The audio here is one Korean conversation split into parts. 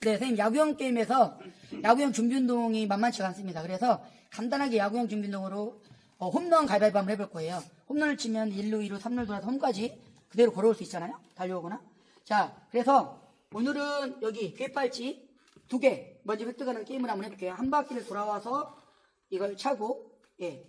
네, 선생님, 야구형 게임에서 야구형 준비운동이 만만치가 않습니다. 그래서 간단하게 야구형 준비운동으로 어, 홈런 가위바위보 한번 해볼 거예요. 홈런을 치면 1루, 2루, 3루 돌아서 홈까지 그대로 걸어올 수 있잖아요. 달려오거나. 자, 그래서 오늘은 여기 궤팔찌 두 개 먼저 획득하는 게임을 한번 해볼게요. 한 바퀴를 돌아와서 이걸 차고, 예.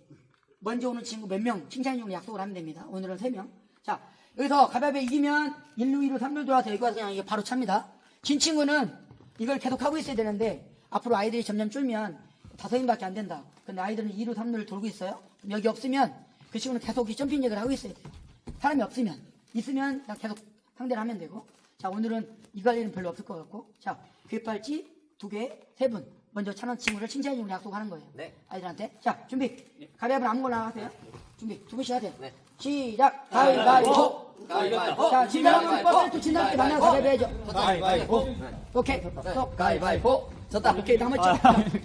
먼저 오는 친구 몇 명 칭찬용으로 약속을 하면 됩니다. 오늘은 세 명. 자, 여기서 가볍게 이기면 1루, 2루, 3루 돌아서 여기 와서 그냥 이게 바로 찹니다. 진 친구는 이걸 계속 하고 있어야 되는데 앞으로 아이들이 점점 줄면 다섯 명밖에 안 된다. 근데 아이들은 2루, 3루를 돌고 있어요. 여기 없으면 그 친구는 계속 이 점핑 잭을 하고 있어야 돼요. 사람이 없으면. 있으면 그냥 계속 상대를 하면 되고. 자, 오늘은 이 관리는 별로 없을 것 같고. 자, 귓발찌 두 개, 세 분. 먼저 차는 친구를 칭찬해 주는 약속하는 거예요. 네. 아이들한테. 자, 준비. 가위바위보 아무거나 하세요. 준비. 두 분씩 하세요. 네. 시작. 가위바위보. 가위바위보. 자, 진 사람은 버스트 진 사람한테 만나서 가위바위보 해야죠. 가위바위보. 오케이. 스톱. 가위바위보. 졌다. 오케이? 자,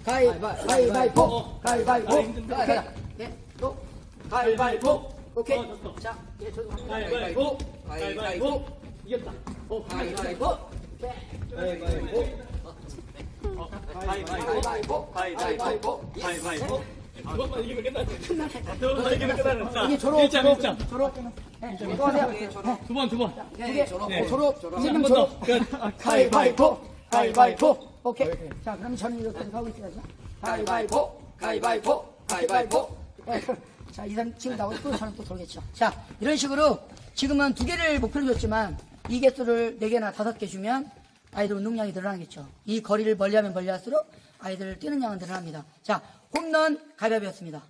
가위, 가위바위보. 가위바위보. 오케이. 네, 또. 가위바위보. 오케이. 자, 예, 저도. 가위바위보. 가위바위보. 이겼다. 어, 가위바위보. 가위바위보. 가위바위보. 가위바위보. 가위바위보. 두 번만 이기면 끝나지. 두 번만 이기면 끝나는. 이게 졸업, 일점, 졸업, 일점. 졸업. 네, 또 하세요. 네, 두 번, 두 번. 두 개. 졸업. 어, 졸업. 졸업. 세명 한번 더. 졸업. 끝. 가위바위보. 가위바위보. 오케이. 자, 그럼 저는 이렇게 하고 있어야죠. 가위바위보. 가위바위보. 가위바위보. 자, 이 사람 지금 나오고 또 저는 또 돌겠죠. 자, 이런 식으로 지금은 두 개를 목표로 줬지만 이 개수를 네 개나 다섯 개 주면 아이들 운동량이 늘어나겠죠. 이 거리를 멀리하면 멀리할수록 아이들 뛰는 양은 늘어납니다. 자, 홈런 가위바위보였습니다.